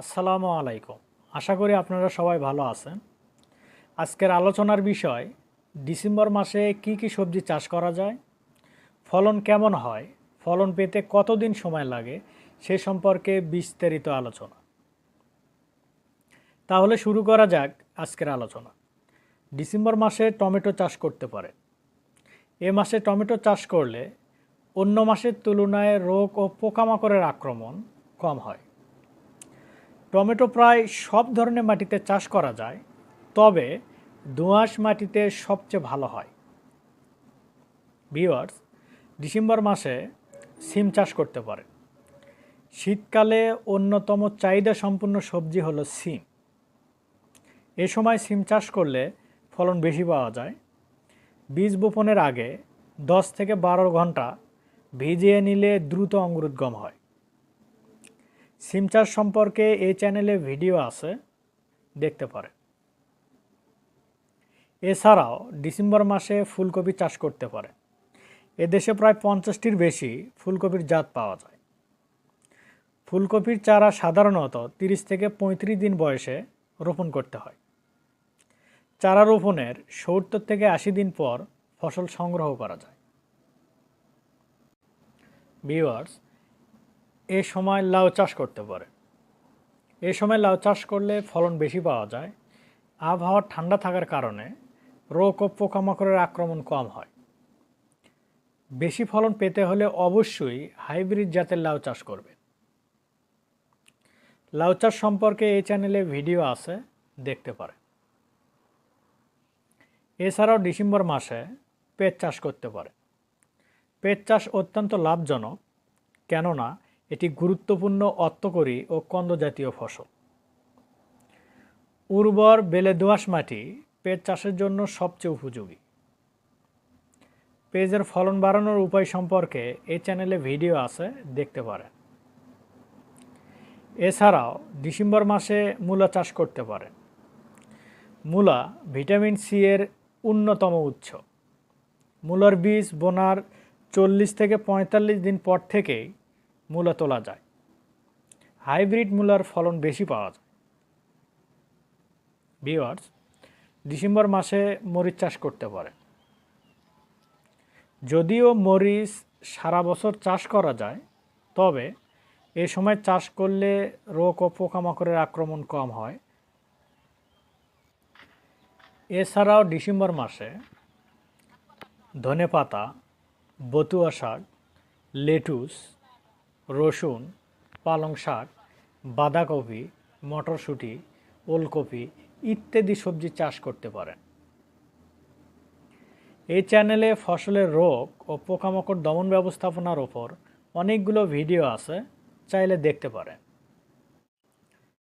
আসসালামু আলাইকুম। আশা করি আপনারা সবাই ভালো আছেন। আজকের আলোচনার বিষয়, ডিসেম্বর মাসে কি কি সবজি চাষ করা যায়, ফলন কেমন হয়, ফলন পেতে কতদিন সময় লাগে, সে সম্পর্কে বিস্তারিত আলোচনা। তাহলে শুরু করা যাক আজকের আলোচনা। ডিসেম্বর মাসে টমেটো চাষ করতে পারে এ মাসে টমেটো চাষ করলে অন্য মাসের তুলনায় রোগ ও পোকামাকড়ের আক্রমণ কম হয়। টমেটো প্রায় সব ধরনের মাটিতে চাষ করা যায়, তবে দোআঁশ মাটিতে সবচেয়ে ভালো হয়। ভিওয়ার্স ডিসেম্বর মাসে সিম চাষ করতে পারে শীতকালে অন্যতম চাহিদা সম্পূর্ণ সবজি হলো সিম। এ সময় সিম চাষ করলে ফলন বেশি পাওয়া যায়। বীজ বপনের আগে দশ থেকে বারো ঘণ্টা ভিজিয়ে নিলে দ্রুত অঙ্কুরোদ্গম হয়। সিম চাষ সম্পর্কে এই চ্যানেলে ভিডিও আছে, দেখতে পারে এছাড়াও ডিসেম্বর মাসে ফুলকপি চাষ করতে পারে এদেশে প্রায় পঞ্চাশটির বেশি ফুলকপির জাত পাওয়া যায়। ফুলকপির চারা সাধারণত তিরিশ থেকে পঁয়ত্রিশ দিন বয়সে রোপণ করতে হয়। চারা রোপণের সত্তর থেকে আশি দিন পর ফসল সংগ্রহ করা যায়। ভিউয়ার্স এ সময় লাউ চাষ করতে পারে। এ সময় লাউ চাষ করলে ফলন বেশি পাওয়া যায়। আবহাওয়া ঠান্ডা থাকার কারণে রোগ ও পোকামাকড়ের আক্রমণ কম হয়। বেশি ফলন পেতে হলে অবশ্যই হাইব্রিড জাতের লাউ চাষ করবে লাউ চাষ সম্পর্কে এই চ্যানেলে ভিডিও আছে, দেখতে পারে এছাড়াও ডিসেম্বর মাসে পেঁচ চাষ করতে পারে পেঁচ চাষ অত্যন্ত লাভজনক, কেননা এটি গুরুত্বপূর্ণ অর্থকরী ও কন্দ জাতীয় ফসল। উর্বর বেলে দোআঁশ মাটি পেঁয়াজ চাষের জন্য সবচেয়ে উপযোগী। পেঁয়াজের ফলন বাড়ানোর উপায় সম্পর্কে এই চ্যানেলে ভিডিও আছে, দেখতে পারেন। এছাড়াও ডিসেম্বর মাসে মূলা চাষ করতে পারেন। মূলা ভিটামিন সি এর অন্যতম উৎস। মূলার বীজ বোনার চল্লিশ থেকে পঁয়তাল্লিশ দিন পর থেকেই মূলা তোলা যায়। হাইব্রিড মূলার ফলন বেশি পাওয়া যায়। ভিওয়ার্স ডিসেম্বর মাসে মরিচ চাষ করতে পারে যদিও মরিচ সারা বছর চাষ করা যায়, তবে এ সময় চাষ করলে রোগ ও পোকামাকড়ের আক্রমণ কম হয়। এছাড়াও ডিসেম্বর মাসে ধনেপাতা, বতুয়া শাক, লেটুস রসুন, পালং শাক, বাঁধাকপি, মটরশুঁটি, ওলকপি ইত্যাদি সবজি চাষ করতে পারেন। এই চ্যানেলে ফসলের রোগ ও পোকামাকড় দমন ব্যবস্থাপনার ওপর অনেকগুলো ভিডিও আছে, চাইলে দেখতে পারেন।